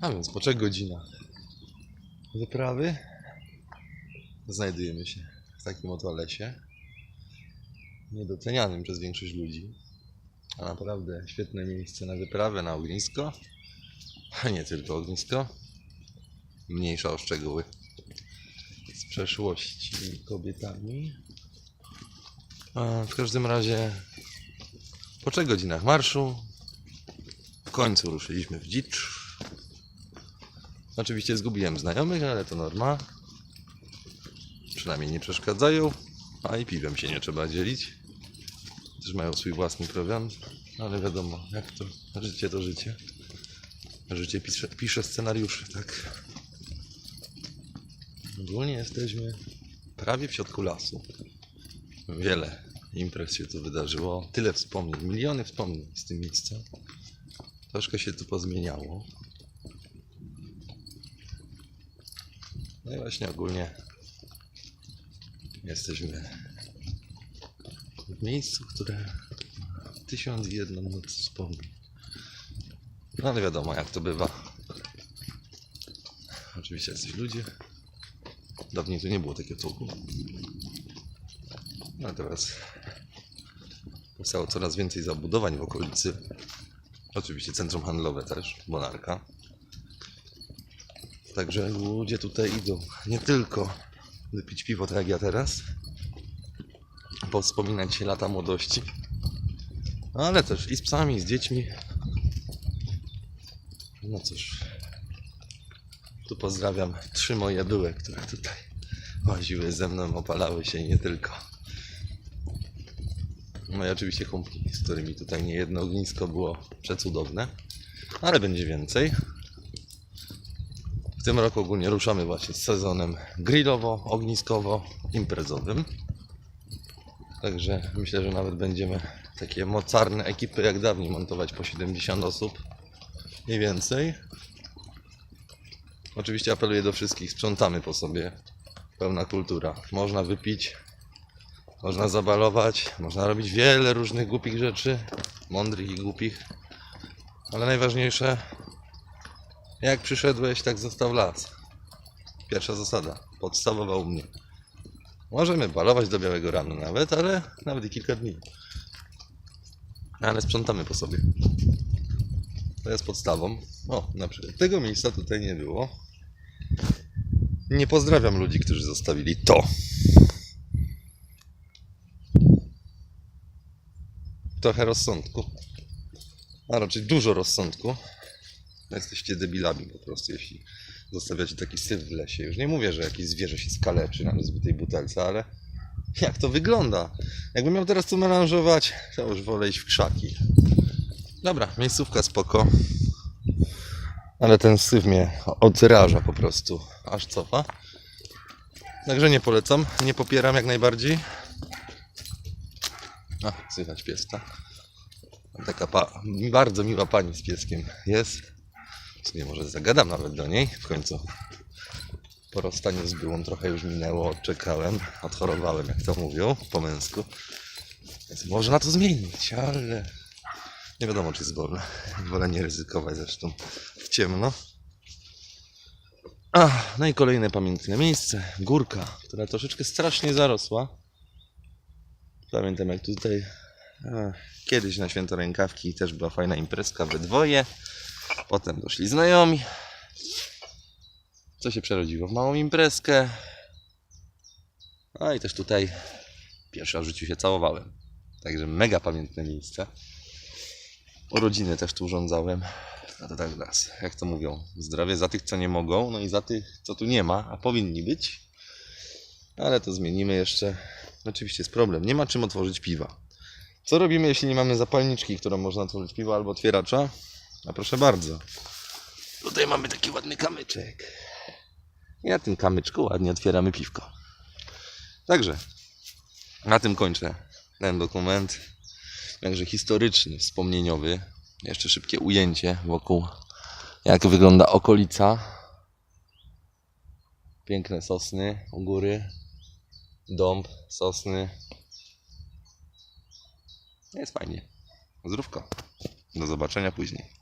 A więc po trzech godzinach wyprawy znajdujemy się w takim oto lesie. Niedocenianym przez większość ludzi. A naprawdę świetne miejsce na wyprawę, na ognisko. A nie tylko ognisko. Mniejsza o szczegóły z przeszłości kobietami. A w każdym razie po trzech godzinach marszu w końcu ruszyliśmy w dzicz. Oczywiście zgubiłem znajomych, ale to norma. Przynajmniej nie przeszkadzają, a i piwem się nie trzeba dzielić. Też mają swój własny prowiant, ale wiadomo, jak to życie to życie. Życie pisze, pisze scenariusze, tak. Ogólnie jesteśmy prawie w środku lasu. Wiele imprez się tu wydarzyło, tyle wspomnień, miliony wspomnień z tym miejsca. Troszkę się tu pozmieniało. No i właśnie ogólnie jesteśmy w miejscu, które tysiąc i jedną noc wspomnień. No ale wiadomo, jak to bywa. Oczywiście jacyś ludzie. Dawniej tu nie było takiego tłuku. No teraz powstało coraz więcej zabudowań w okolicy. Oczywiście centrum handlowe też, Bonarka. Także ludzie tutaj idą nie tylko wypić piwo tak jak ja teraz, powspominać się lata młodości, ale też i z psami, i z dziećmi. No cóż, tu pozdrawiam trzy moje były, które tutaj łaziły ze mną, opalały się i nie tylko. No i oczywiście kumpli, z którymi tutaj nie jedno ognisko było przecudowne, ale będzie więcej. Tym roku ogólnie ruszamy właśnie z sezonem grillowo-ogniskowo-imprezowym. Także myślę, że nawet będziemy takie mocarne ekipy jak dawniej montować po 70 osób. Nie więcej. Oczywiście apeluję do wszystkich, sprzątamy po sobie. Pełna kultura. Można wypić, można zabalować, można robić wiele różnych głupich rzeczy, mądrych i głupich. Ale najważniejsze, jak przyszedłeś, tak zostaw las. Pierwsza zasada, podstawowa u mnie. Możemy balować do białego rana nawet, ale nawet i kilka dni. Ale sprzątamy po sobie. To jest podstawą. O, na przykład tego miejsca tutaj nie było. Nie pozdrawiam ludzi, którzy zostawili to. Trochę rozsądku. A raczej dużo rozsądku. Jesteście debilami po prostu, jeśli zostawiacie taki syf w lesie. Już nie mówię, że jakieś zwierzę się skaleczy na rozbitej butelce, ale jak to wygląda? Jakbym miał teraz tu melanżować, to już wolę iść w krzaki. Dobra, miejscówka spoko. Ale ten syf mnie odraża po prostu, aż cofa. Także nie polecam, nie popieram jak najbardziej. A, słychać pieska. Taka pa- bardzo miła pani z pieskiem jest. Sumie może zagadam nawet do niej w końcu. Po rozstaniu z byłą trochę już minęło, odczekałem, odchorowałem, jak to mówią po męsku. Więc można to zmienić, ale nie wiadomo, czy jest wolne. Wolę nie ryzykować zresztą w ciemno. A, no i kolejne pamiętne miejsce. Górka, która troszeczkę strasznie zarosła. Pamiętam jak tutaj a, kiedyś na święto rękawki też była fajna imprezka we dwoje. Potem doszli znajomi. Co się przerodziło w małą imprezkę. A i też tutaj pierwszy raz w życiu się całowałem. Także mega pamiętne miejsce. Urodziny też tu urządzałem. No to tak raz, jak to mówią, zdrowie za tych, co nie mogą, no i za tych, co tu nie ma, a powinni być. Ale to zmienimy jeszcze. Oczywiście jest problem, nie ma czym otworzyć piwa. Co robimy, jeśli nie mamy zapalniczki, którą można otworzyć piwo albo otwieracza? A proszę bardzo. Tutaj mamy taki ładny kamyczek. I na tym kamyczku ładnie otwieramy piwko. Także na tym kończę ten dokument. Także historyczny, wspomnieniowy. Jeszcze szybkie ujęcie wokół, jak wygląda okolica. Piękne sosny u góry. Dąb, sosny. Jest fajnie. Zdrówko. Do zobaczenia później.